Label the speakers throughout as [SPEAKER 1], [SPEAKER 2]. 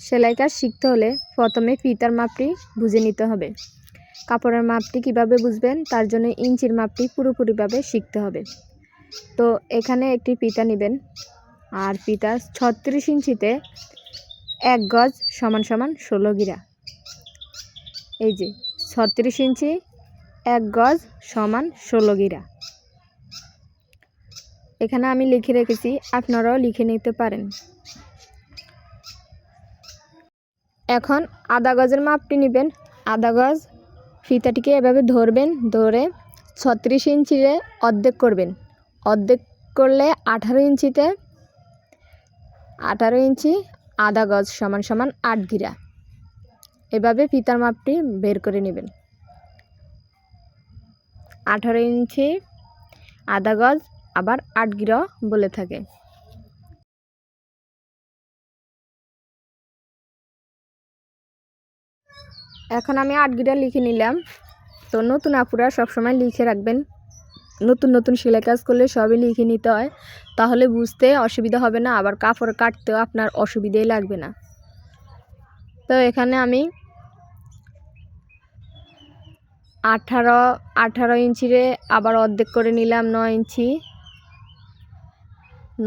[SPEAKER 1] সেলাই কাজ শিখতে হলে প্রথমে ফিতার মাপটি বুঝে নিতে হবে। কাপড়ের মাপটি কীভাবে বুঝবেন? তার জন্য ইঞ্চির মাপটি পুরোপুরিভাবে শিখতে হবে। তো এখানে একটি পিতা নেবেন। আর পিতা ছত্রিশ ইঞ্চিতে এক গজ সমান সমান ষোলো গিরা। এই যে, ছত্রিশ ইঞ্চি এক গজ সমান ষোলো গিরা। এখানে আমি লিখে রেখেছি, আপনারাও লিখে নিতে পারেন। এখন আধা গজের মাপটি নেবেন। আদা গজ ফিতাটিকে এভাবে ধরবেন, ধরে ছত্রিশ ইঞ্চিতে অর্ধেক করবেন। অর্ধেক করলে আঠারো ইঞ্চিতে, আঠারো ইঞ্চি আধা গজ সমান সমান আট গিরা। এভাবে ফিতার মাপটি বের করে নেবেন। আঠারো ইঞ্চি আধা গজ আবার আট গিরা বলে থাকে। এখন আমি আট গিরা লিখে নিলাম। তো নতুন আপুরা সবসময় লিখে রাখবেন। নতুন নতুন সেলাই কাজ করলে সবই লিখে নিতে হয়। তাহলে বুঝতে অসুবিধা হবে না, আবার কাপড় কাটতেও আপনার অসুবিধেই লাগবে না। তো এখানে আমি আঠারো আঠারো ইঞ্চিরে আবার অর্ধেক করে নিলাম নয় ইঞ্চি।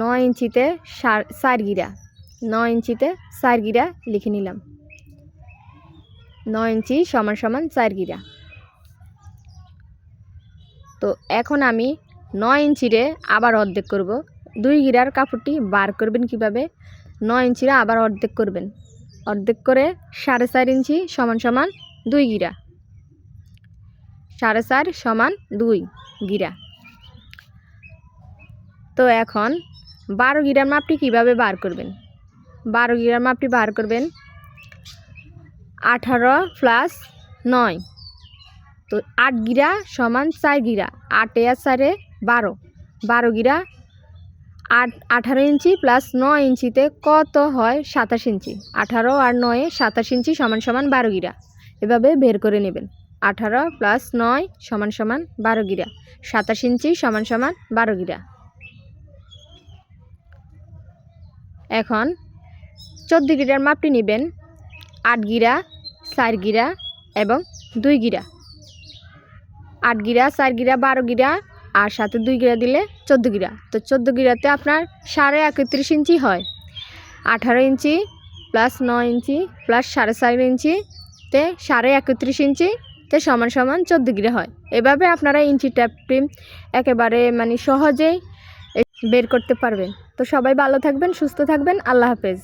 [SPEAKER 1] নয় ইঞ্চিতে চার গিরা নয় ইঞ্চিতে চার গিরা লিখে নিলাম। নয় ইঞ্চি সমান সমান চার গিরা। তো এখন আমি নয় ইঞ্চিরে আবার অর্ধেক করব। দুই গিরার কাপড়টি বার করবেন কীভাবে? নয় ইঞ্চিরে আবার অর্ধেক করবেন। অর্ধেক করে সাড়ে চার ইঞ্চি সমান সমান দুই গিরা। সাড়ে চার সমান দুই গিরা। তো এখন বারো গিরার মাপটি কীভাবে বার করবেন? বারো গিরার মাপটি বার করবেন আঠারো প্লাস নয়। তো আট গিরা সমান চার গিরা। আটে আর চারে বারো। বারো গিরা আট, আঠারো ইঞ্চি প্লাস নয় ইঞ্চিতে কত হয়? সাতাশ ইঞ্চি। আঠারো আর নয়ে সাতাশ ইঞ্চি সমান সমান বারো গিরা। এভাবে বের করে নেবেন। আঠারো প্লাস নয় সমান সমান বারো গিরা। সাতাশ ইঞ্চি সমান সমান বারো গিরা। এখন চোদ্দ গিরার মাপটি নেবেন। আট গিরা চার গিরা এবং দুই গিরা। আট গিরা, চার গিরা, বারো গিরা আর সাথে দুই গিরা দিলে চোদ্দ গিরা। তো চোদ্দ গিরাতে আপনার সাড়ে একত্রিশ ইঞ্চি হয়। আঠারো ইঞ্চি প্লাস নয় ইঞ্চি প্লাস সাড়ে চার ইঞ্চিতে সাড়ে একত্রিশ ইঞ্চিতে সমান সমান চোদ্দ গিরা হয়। এভাবে আপনারা ইঞ্চি ট্যাপটি একেবারে মানে সহজেই বের করতে পারবেন। তো সবাই ভালো থাকবেন, সুস্থ থাকবেন। আল্লাহ হাফেজ।